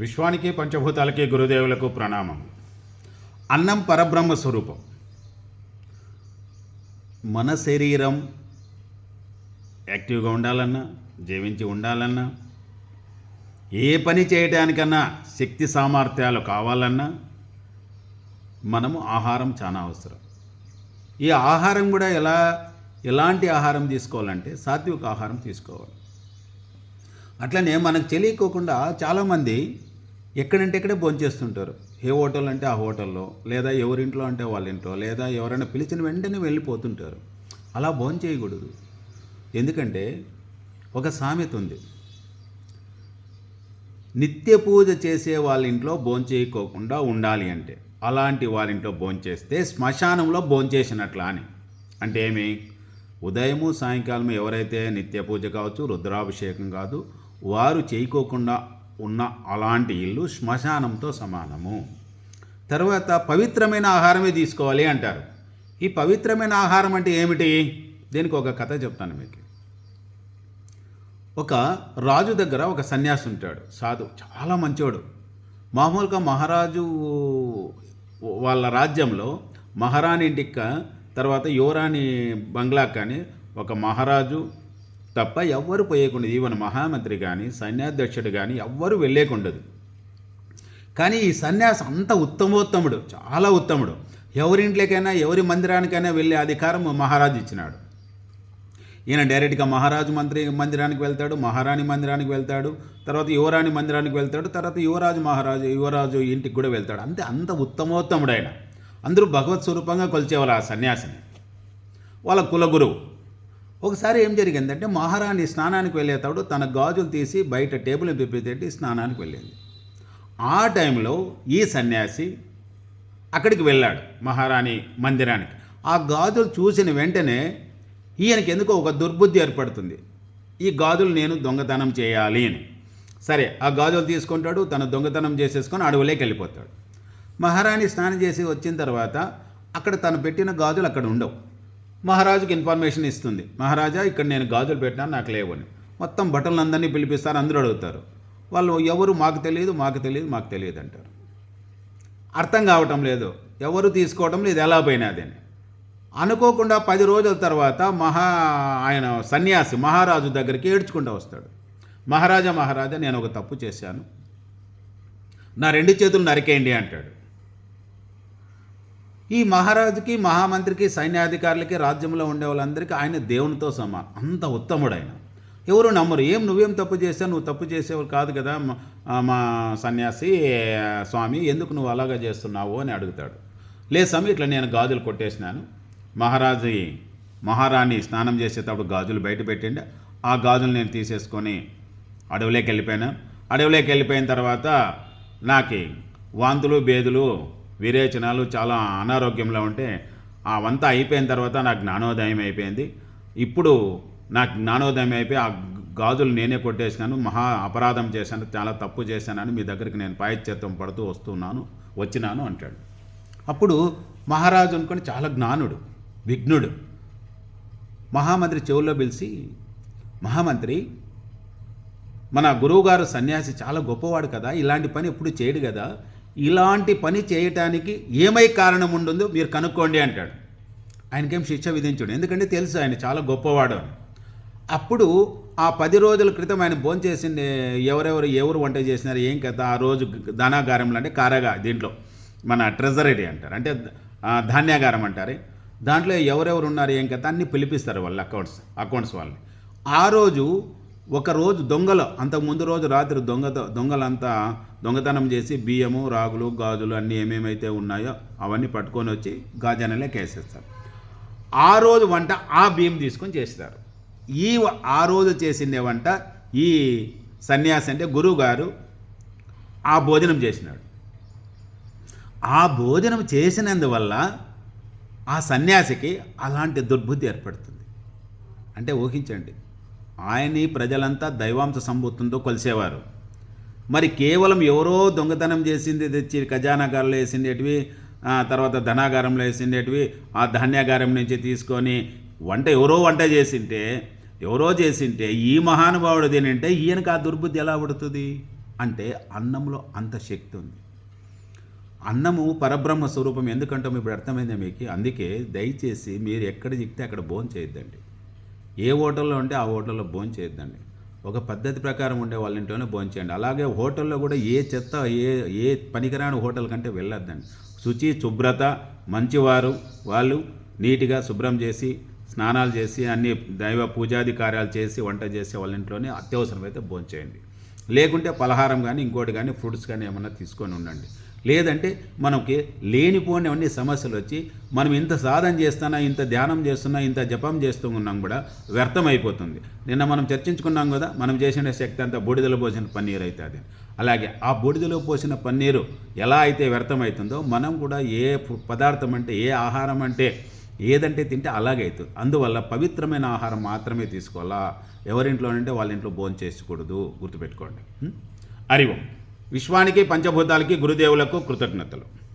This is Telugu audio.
విశ్వానికి పంచభూతాలకి గురుదేవులకు ప్రణామం. అన్నం పరబ్రహ్మ స్వరూపం. మన శరీరం యాక్టివ్గా ఉండాలన్నా జీవించి ఉండాలన్నా ఏ పని చేయడానికన్నా శక్తి సామర్థ్యాలు కావాలన్నా మనము ఆహారం చాలా అవసరం. ఈ ఆహారం కూడా ఎలా ఎలాంటి ఆహారం తీసుకోవాలంటే సాత్విక ఆహారం తీసుకోవాలి. అట్లనే మనకు తెలియకోకుండా చాలామంది ఎక్కడంటే ఇక్కడే భోంచేస్తుంటారు ఏ హోటల్ అంటే ఆ హోటల్లో లేదా ఎవరింట్లో అంటే వాళ్ళ ఇంట్లో లేదా ఎవరైనా పిలిచిన వెంటనే వెళ్ళిపోతుంటారు. అలా భోంచేయకూడదు ఎందుకంటే ఒక సామెత ఉంది. నిత్య పూజ చేసే వాళ్ళ ఇంట్లో భోంచేయకోకుండా ఉండాలి అంటే అలాంటి వాళ్ళ ఇంట్లో భోంచేస్తే శ్మశానంలో భోంచేసినట్లా అని. అంటే ఏమి? ఉదయము సాయంకాలం ఎవరైతే నిత్య పూజ కావచ్చు రుద్రాభిషేకం కాదు వారు చేయకోకుండా ఉన్న అలాంటి ఇల్లు శ్మశానంతో సమానము. తర్వాత పవిత్రమైన ఆహారమే తీసుకోవాలి అంటారు. ఈ పవిత్రమైన ఆహారం అంటే ఏమిటి? దీనికి ఒక కథ చెప్తాను మీకు. ఒక రాజు దగ్గర ఒక సన్యాసి ఉంటాడు సాధు చాలా మంచోడు. మామూలుగా మహారాజు వాళ్ళ రాజ్యంలో మహారాణి ఇంటికి తర్వాత యువరాణి బంగ్లా కానీ ఒక మహారాజు తప్ప ఎవ్వరు పోయేకుండా ఈవెన్ మహామంత్రి కానీ సన్యాధ్యక్షుడు కానీ ఎవ్వరు వెళ్ళేకుండదు. కానీ ఈ సన్యాసి అంత ఉత్తమోత్తముడు చాలా ఉత్తముడు. ఎవరింట్లోకైనా ఎవరి మందిరానికైనా వెళ్ళే అధికారం మహారాజు ఇచ్చినాడు. ఈయన డైరెక్ట్గా మహారాజు మంత్రి మందిరానికి వెళ్తాడు మహారాణి మందిరానికి వెళ్తాడు తర్వాత యువరాణి మందిరానికి వెళ్తాడు తర్వాత యువరాజు మహారాజు యువరాజు ఇంటికి కూడా వెళ్తాడు. అంతే అంత ఉత్తమోత్తముడు ఆయన. అందరూ భగవత్ స్వరూపంగా కొలిచేవాళ్ళు ఆ సన్యాసిని. వాళ్ళ కులగురువు. ఒకసారి ఏం జరిగిందంటే మహారాణి స్నానానికి వెళ్ళేటప్పుడు తన గాజులు తీసి బయట టేబుల్ పెట్టి స్నానానికి వెళ్ళింది. ఆ టైంలో ఈ సన్యాసి అక్కడికి వెళ్ళాడు మహారాణి మందిరానికి. ఆ గాజులు చూసిన వెంటనే ఈయనకి ఎందుకో ఒక దుర్బుద్ధి ఏర్పడుతుంది. ఈ గాజులు నేను దొంగతనం చేయాలి అని. సరే ఆ గాజులు తీసుకుంటాడు తను దొంగతనం చేసేసుకొని అడవులేకి వెళ్ళిపోతాడు. మహారాణి స్నానం చేసి వచ్చిన తర్వాత అక్కడ తను పెట్టిన గాజులు అక్కడ ఉండవు. మహారాజుకి ఇన్ఫర్మేషన్ ఇస్తుంది. మహారాజా ఇక్కడ నేను గాజులు పెట్టినా నాకు లేవని. మొత్తం బట్టలందరినీ పిలిపిస్తారు అందరూ అడుగుతారు. వాళ్ళు ఎవరు మాకు తెలియదు మాకు తెలియదు మాకు తెలియదు అంటారు. అర్థం కావటం లేదు. ఎవరు తీసుకోవటం లేదు ఎలా పోయినది అని అనుకోకుండా పది రోజుల తర్వాత మహా ఆయన సన్యాసి మహారాజు దగ్గరికి ఏడ్చుకుంటూ వస్తాడు. మహారాజా మహారాజా నేను ఒక తప్పు చేశాను. నా రెండు చేతులు నరికేయండి అంటాడు. ఈ మహారాజుకి మహామంత్రికి సైన్యాధికారులకి రాజ్యంలో ఉండే వాళ్ళందరికీ ఆయన దేవునితో సమానం. అంత ఉత్తముడు ఆయన ఎవరు నమ్మరు. ఏం నువ్వేం తప్పు చేసావు నువ్వు తప్పు చేసేవారు కాదు కదా మా- సన్యాసి స్వామి. ఎందుకు నువ్వు అలాగా చేస్తున్నావు అని అడుగుతాడు. లేదు స్వామి ఇట్లా నేను గాజులు కొట్టేసినాను. మహారాజు మహారాణి స్నానం చేసేటప్పుడు గాజులు బయట పెట్టిండి. ఆ గాజులు నేను తీసేసుకొని అడవిలోకి వెళ్ళిపోయాను. అడవిలోకి వెళ్ళిపోయిన తర్వాత నాకు వాంతులు బేదులు విరేచనాలు చాలా అనారోగ్యంలో ఉంటే అవంతా అయిపోయిన తర్వాత నాకు జ్ఞానోదయం అయిపోయింది. ఇప్పుడు నాకు జ్ఞానోదయం అయిపోయి ఆ గాజులు నేనే కొట్టేసినాను మహా అపరాధం చేశాను చాలా తప్పు చేశానని మీ దగ్గరికి నేను పాయశ్చిత్తం పడుతూ వస్తున్నాను వచ్చినాను అంటాడు. అప్పుడు మహారాజు అనుకొని చాలా జ్ఞానుడు విఘ్నుడు. మహామంత్రి చెవుల్లో పిలిచి మహామంత్రి మన గురువుగారు సన్యాసి చాలా గొప్పవాడు కదా ఇలాంటి పని ఎప్పుడు చేయడు కదా ఇలాంటి పని చేయటానికి ఏమై కారణం ఉంటుందో మీరు కనుక్కోండి అంటాడు. ఆయనకేం శిక్ష విధించడు. ఎందుకంటే తెలుసు ఆయన చాలా గొప్పవాడు అని. అప్పుడు ఆ పది రోజుల క్రితం ఆయన భోంచేసింది ఎవరెవరు ఎవరు వంట చేసినారు ఏం కదా ఆ రోజు ధనాగారంలో అంటే కారాగా దీంట్లో మన ట్రెజరీ అంటారు. అంటే ధాన్యాగారం అంటారు. దాంట్లో ఎవరెవరు ఉన్నారు ఏం కదా అన్ని పిలిపిస్తారు వాళ్ళు అకౌంట్స్ అకౌంట్స్ వాళ్ళని. ఆ రోజు ఒక రోజు దొంగలు అంతకు ముందు రోజు రాత్రి దొంగతో దొంగలంతా దొంగతనం చేసి బియ్యము రాగులు గాజులు అన్నీ ఏమేమైతే ఉన్నాయో అవన్నీ పట్టుకొని వచ్చి గాజనలే కేసేస్తారు. ఆ రోజు వంట ఆ బియ్యం తీసుకొని చేస్తారు. ఈ ఆ రోజు చేసిన వంట ఈ సన్యాసి అంటే గురువు గారు ఆ భోజనం చేసినాడు. ఆ భోజనం చేసినందువల్ల ఆ సన్యాసికి అలాంటి దుర్బుద్ధి ఏర్పడుతుంది. అంటే ఊహించండి ఆయన్ని ప్రజలంతా దైవాంశ సంబూతంతో కొలిసేవారు. మరి కేవలం ఎవరో దొంగతనం చేసింది తెచ్చి ఖజానాగారంలో వేసిండేటివి తర్వాత ధనాగారంలో వేసిండేటివి ఆ ధాన్యాగారం నుంచి తీసుకొని వంట ఎవరో వంట చేసింటే ఎవరో చేసింటే ఈ మహానుభావుడు తినంటే ఈయనకు ఆ దుర్బుద్ధి ఎలా పడుతుంది? అంటే అన్నంలో అంత శక్తి ఉంది. అన్నము పరబ్రహ్మ స్వరూపం ఎందుకంటే? ఇప్పుడు అర్థమైందా మీకు? అందుకే దయచేసి మీరు ఎక్కడ చిక్తే అక్కడ భోజనం చేయొద్దండి ఏ హోటల్లో ఉంటే ఆ హోటల్లో భోజనం చేయొద్దండి ఒక పద్ధతి ప్రకారం ఉండే వాళ్ళ ఇంట్లోనే భోంచేయండి అలాగే హోటల్లో కూడా ఏ చెత్త ఏ ఏ పనికిరాని హోటల్ కంటే వెళ్ళొద్దండి. శుచి శుభ్రత మంచివారు వాళ్ళు నీట్గా శుభ్రం చేసి స్నానాలు చేసి అన్ని దైవ పూజాది కార్యాలు చేసి వంట చేసే వాళ్ళ ఇంట్లోనే అత్యవసరమైతే భోంచేయండి లేకుంటే పలహారం కానీ ఇంకోటి కానీ ఫ్రూట్స్ కానీ ఏమన్నా తీసుకొని ఉండండి. లేదంటే మనకి లేనిపోనివన్నీ సమస్యలు వచ్చి మనం ఇంత సాధన చేస్తున్నా ఇంత ధ్యానం చేస్తున్నా ఇంత జపం చేస్తూ ఉన్నాం కూడా వ్యర్థమైపోతుంది. నిన్న మనం చర్చించుకున్నాం కదా మనం చేసిన శక్తి అంతా బూడిదలో పోసిన పన్నీరు అవుతుంది అలాగే ఆ బూడిదలో పోసిన పన్నీరు ఎలా అయితే వ్యర్థమవుతుందో మనం కూడా ఏ పదార్థం అంటే ఏ ఆహారం అంటే ఏదంటే తింటే అలాగే అవుతుంది అందువల్ల పవిత్రమైన ఆహారం మాత్రమే తీసుకోవాలా? ఎవరింట్లో అంటే వాళ్ళ ఇంట్లో భోజనం చేసుకోకూడదు గుర్తుపెట్టుకోండి హరి ఓం. విశ్వానికి పంచభూతాలకి గురుదేవులకు కృతజ్ఞతలు.